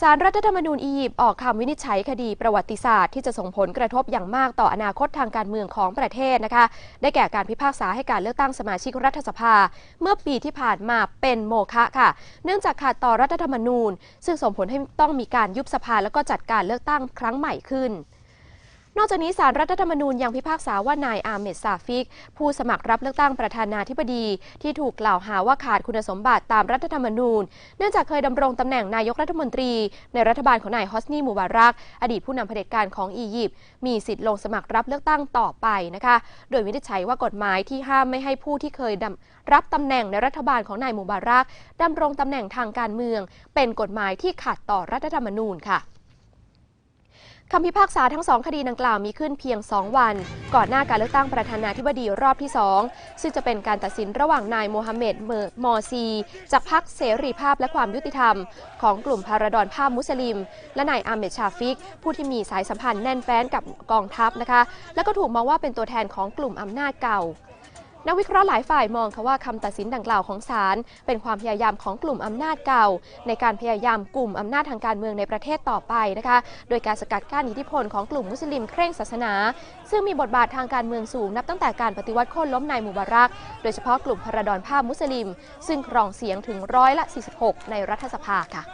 สารรัฐธรรมนูญอียิปต์ออกคำวินิจฉัยคดีประวัติศาสตร์ที่จะส่งผลกระทบอย่างมากต่ออนาคตทางการเมืองของประเทศนะคะ ได้แก่การพิพากษาให้การเลือกตั้งสมาชิกรัฐสภา เมื่อปีที่ผ่านมาเป็นโมฆะค่ะ เนื่องจากขาดต่อรัฐธรรมนูญ ซึ่งส่งผลให้ต้องมีการยุบสภาแล้วก็จัดการเลือกตั้งครั้งใหม่ขึ้น นอกจากนี้สารรัฐธรรมนูญยังพิพากษาว่านายอาเมดซาฟิก ผู้สมัครรับเลือกตั้งประธานาธิบดี ที่ถูกกล่าวหาว่าขาดคุณสมบัติตามรัฐธรรมนูญ เนื่องจากเคยดำรงตำแหน่งนายกรัฐมนตรี ในรัฐบาลของนายฮอสนีมูบารัก อดีตผู้นำเผด็จการของอียิปต์มีสิทธิ์ลงสมัครรับเลือกตั้งต่อไปนะคะ โดยวินิจฉัยว่ากฎหมายที่ห้ามไม่ให้ผู้ที่เคยรับตำแหน่งในรัฐบาลของนายมูบารักดำรงตำแหน่งทางการเมือง เป็นกฎหมายที่ขัดต่อรัฐธรรมนูญค่ะ คำพิพากษาทั้งสองคดีดังกล่าวมีขึ้นเพียง 2 วัน ก่อนหน้าการเลือกตั้งประธานาธิบดีรอบที่ 2 ซึ่งจะเป็นการตัดสินระหว่างนายโมฮัมเหม็ดเมอร์มอซี จากพรรคเสรีภาพและความยุติธรรม ของกลุ่มพาราดอนภาพมุสลิม และนายอาเมดชาฟิก ผู้ที่มีสายสัมพันธ์แน่นแฟ้นกับกองทัพนะคะ และก็ถูกมองว่าเป็นตัวแทนของกลุ่มอำนาจเก่า นักวิเคราะห์หลายฝ่ายมองค่ะว่าคำตัดสินดังกล่าวของศาลเป็นความพยายามของกลุ่มอำนาจเก่า ในการพยายามกลุ่มอำนาจทางการเมืองในประเทศต่อไปนะคะ โดยการสกัดกั้นอิทธิพลของกลุ่มมุสลิมเคร่งศาสนา ซึ่งมีบทบาททางการเมืองสูงนับตั้งแต่การปฏิวัติโค่นล้มนายมูบารัก โดยเฉพาะกลุ่มพราดอนภาพมุสลิม ซึ่งครองเสียงถึงร้อยละ 46 ในรัฐสภาค่ะ